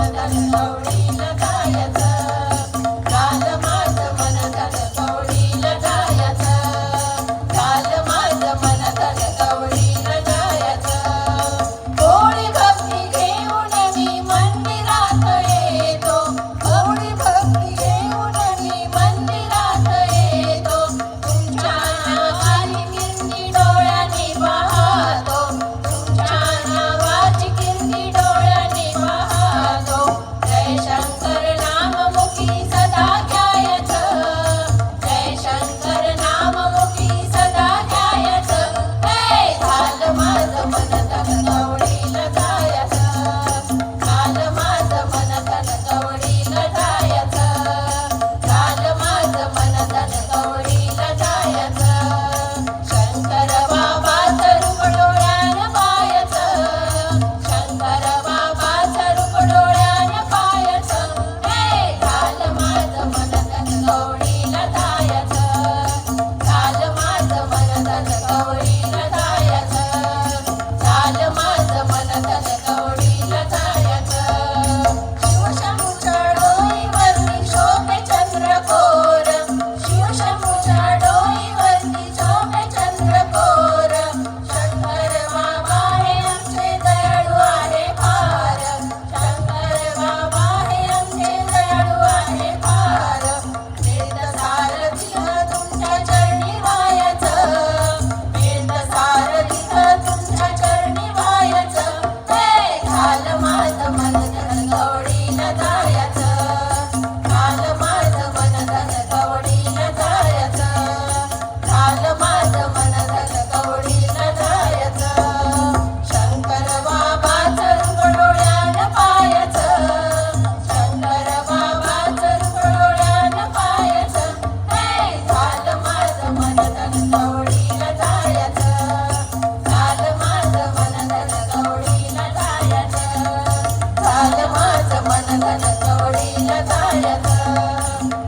Mother Story, no. गणगण गौरीला गायक